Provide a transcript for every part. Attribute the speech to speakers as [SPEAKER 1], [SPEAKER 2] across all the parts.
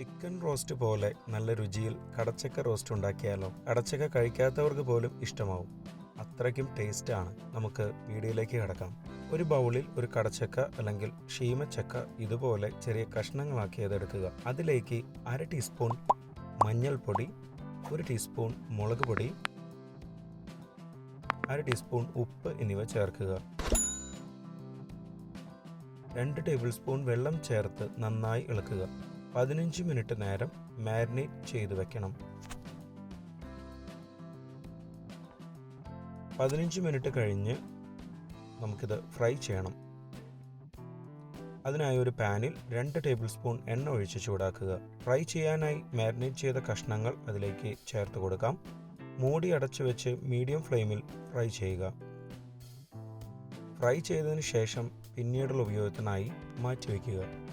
[SPEAKER 1] Chicken roast പോലെ നല്ല രുചിയിൽ കടച്ചക്ക roast ഉണ്ടാക്കിയാലോ? കടച്ചക്ക കഴിക്കാത്തവർക്ക് പോലും ഇഷ്ടമാവും. അത്രയ്ക്കും ആണ്. നമുക്ക് വീഡിയോയിലേക്ക് കിടക്കാം. ഒരു ബൗളിൽ ഒരു കടച്ചക്ക അല്ലെങ്കിൽ ഷീമച്ചക്ക ഇതുപോലെ ചെറിയ കഷ്ണങ്ങളാക്കി എടുക്കുക അതിലേക്ക് അര ടീസ്പൂൺ മഞ്ഞൾപ്പൊടി ഒരു ടീസ്പൂൺ മുളക് പൊടി അര ടീസ്പൂൺ ഉപ്പ് എന്നിവ ചേർക്കുക. രണ്ട് ടേബിൾ സ്പൂൺ വെള്ളം ചേർത്ത് നന്നായി ഇളക്കുക. പതിനഞ്ച് മിനിറ്റ് നേരം മാരിനേറ്റ് ചെയ്ത് വെക്കണം. പതിനഞ്ച് മിനിറ്റ് കഴിഞ്ഞ് നമുക്കിത് ഫ്രൈ ചെയ്യണം. അതിനായി ഒരു പാനിൽ രണ്ട് ടേബിൾ സ്പൂൺ എണ്ണ ഒഴിച്ച് ചൂടാക്കുക. ഫ്രൈ ചെയ്യാനായി മാരിനേറ്റ് ചെയ്ത കഷ്ണങ്ങൾ അതിലേക്ക് ചേർത്ത് കൊടുക്കാം. മൂടി അടച്ചു വെച്ച് മീഡിയം ഫ്ലെയിമിൽ ഫ്രൈ ചെയ്യുക. ഫ്രൈ ചെയ്തതിന് ശേഷം പിന്നീടുള്ള ഉപയോഗത്തിനായി മാറ്റിവെക്കുക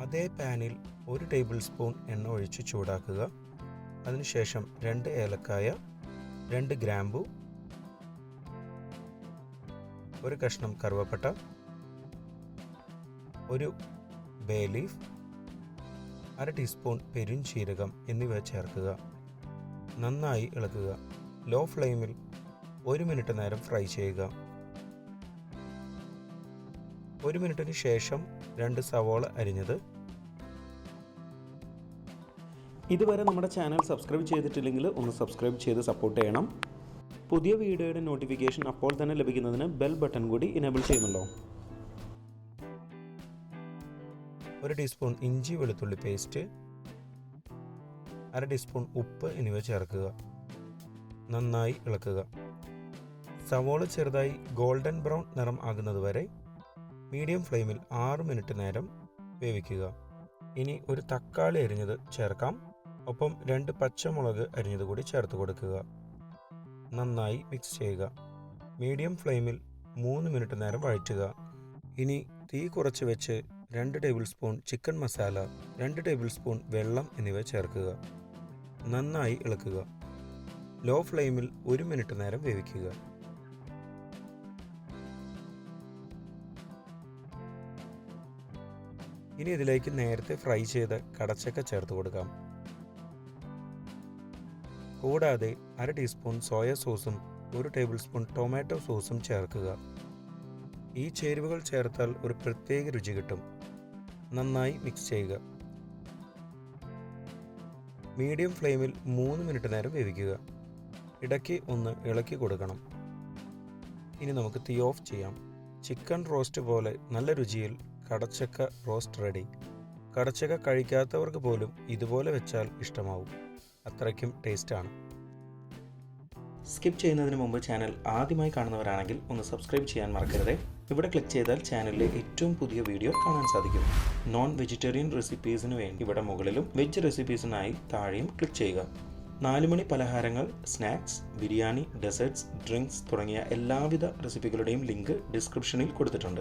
[SPEAKER 1] അതേ പാനിൽ ഒരു ടേബിൾ സ്പൂൺ എണ്ണ ഒഴിച്ച് ചൂടാക്കുക. അതിനുശേഷം രണ്ട് ഏലക്കായ രണ്ട് ഗ്രാമ്പു ഒരു കഷ്ണം കറുവപ്പട്ട ഒരു ബേ ലീഫ് അര ടീസ്പൂൺ പെരുംചീരകം എന്നിവ ചേർക്കുക. നന്നായി ഇളക്കുക. ലോ ഫ്ലെയിമിൽ ഒരു മിനിറ്റ് നേരം ഫ്രൈ ചെയ്യുക. ഒരു മിനിറ്റിന് ശേഷം രണ്ട് സവോള അരിഞ്ഞത്.
[SPEAKER 2] ഇതുവരെ നമ്മുടെ ചാനൽ സബ്സ്ക്രൈബ് ചെയ്തിട്ടില്ലെങ്കിൽ ഒന്ന് സബ്സ്ക്രൈബ് ചെയ്ത് സപ്പോർട്ട് ചെയ്യണം. പുതിയ വീഡിയോയുടെ നോട്ടിഫിക്കേഷൻ അപ്പോൾ തന്നെ ലഭിക്കുന്നതിന് ബെൽ ബട്ടൺ കൂടി ഇനേബിൾ ചെയ്യുമല്ലോ.
[SPEAKER 1] ഒരു ടീസ്പൂൺ ഇഞ്ചി വെളുത്തുള്ളി പേസ്റ്റ് അര ടീസ്പൂൺ ഉപ്പ് എന്നിവ ചേർക്കുക. നന്നായി ഇളക്കുക. സവോള ചെറുതായി ഗോൾഡൻ ബ്രൗൺ നിറം ആകുന്നതുവരെ മീഡിയം ഫ്ലെയിമിൽ ആറ് മിനിറ്റ് നേരം വേവിക്കുക. ഇനി ഒരു തക്കാളി അരിഞ്ഞത് ചേർക്കാം. ഒപ്പം രണ്ട് പച്ചമുളക് അരിഞ്ഞത് കൂടി ചേർത്ത് കൊടുക്കുക. നന്നായി മിക്സ് ചെയ്യുക. മീഡിയം ഫ്ലെയിമിൽ മൂന്ന് മിനിറ്റ് നേരം വഴറ്റുക. ഇനി തീ കുറച്ച് വെച്ച് രണ്ട് ടേബിൾ സ്പൂൺ ചിക്കൻ മസാല രണ്ട് ടേബിൾ സ്പൂൺ വെള്ളം എന്നിവ ചേർക്കുക. നന്നായി ഇളക്കുക. ലോ ഫ്ലെയിമിൽ ഒരു മിനിറ്റ് നേരം വേവിക്കുക. ഇനി ഇതിലേക്ക് നേരത്തെ ഫ്രൈ ചെയ്ത കടച്ചക്ക ചേർത്ത് കൊടുക്കാം. കൂടാതെ അര ടീസ്പൂൺ സോയ സോസും ഒരു ടേബിൾ സ്പൂൺ ടൊമാറ്റോ സോസും ചേർക്കുക. ഈ ചേരുവകൾ ചേർത്താൽ ഒരു പ്രത്യേക രുചി കിട്ടും. നന്നായി മിക്സ് ചെയ്യുക. മീഡിയം ഫ്ലെയിമിൽ മൂന്ന് മിനിറ്റ് നേരം വേവിക്കുക. ഇടയ്ക്ക് ഒന്ന് ഇളക്കി കൊടുക്കണം. ഇനി നമുക്ക് തീ ഓഫ് ചെയ്യാം. ചിക്കൻ റോസ്റ്റ് പോലെ നല്ല രുചിയിൽ കടച്ചക്ക റോസ്റ്റ് റെഡി. കടച്ചക്ക കഴിക്കാത്തവർക്ക് പോലും ഇതുപോലെ വെച്ചാൽ ഇഷ്ടമാവും. അത്രയ്ക്കും ടേസ്റ്റാണ്.
[SPEAKER 2] സ്കിപ്പ് ചെയ്യുന്നതിന് മുമ്പ് ചാനൽ ആദ്യമായി കാണുന്നവരാണെങ്കിൽ ഒന്ന് സബ്സ്ക്രൈബ് ചെയ്യാൻ മറക്കരുത്. ഇവിടെ ക്ലിക്ക് ചെയ്താൽ ചാനലിലെ ഏറ്റവും പുതിയ വീഡിയോ കാണാൻ സാധിക്കും. നോൺ വെജിറ്റേറിയൻ റെസിപ്പീസിന് വേണ്ടി ഇവിടെ മുകളിലും വെജ് റെസിപ്പീസിനായി താഴെയും ക്ലിക്ക് ചെയ്യുക. നാലുമണി പലഹാരങ്ങൾ സ്നാക്സ് ബിരിയാണി ഡെസേർട്സ് ഡ്രിങ്ക്സ് തുടങ്ങിയ എല്ലാവിധ റെസിപ്പികളുടെയും ലിങ്ക് ഡിസ്ക്രിപ്ഷനിൽ കൊടുത്തിട്ടുണ്ട്.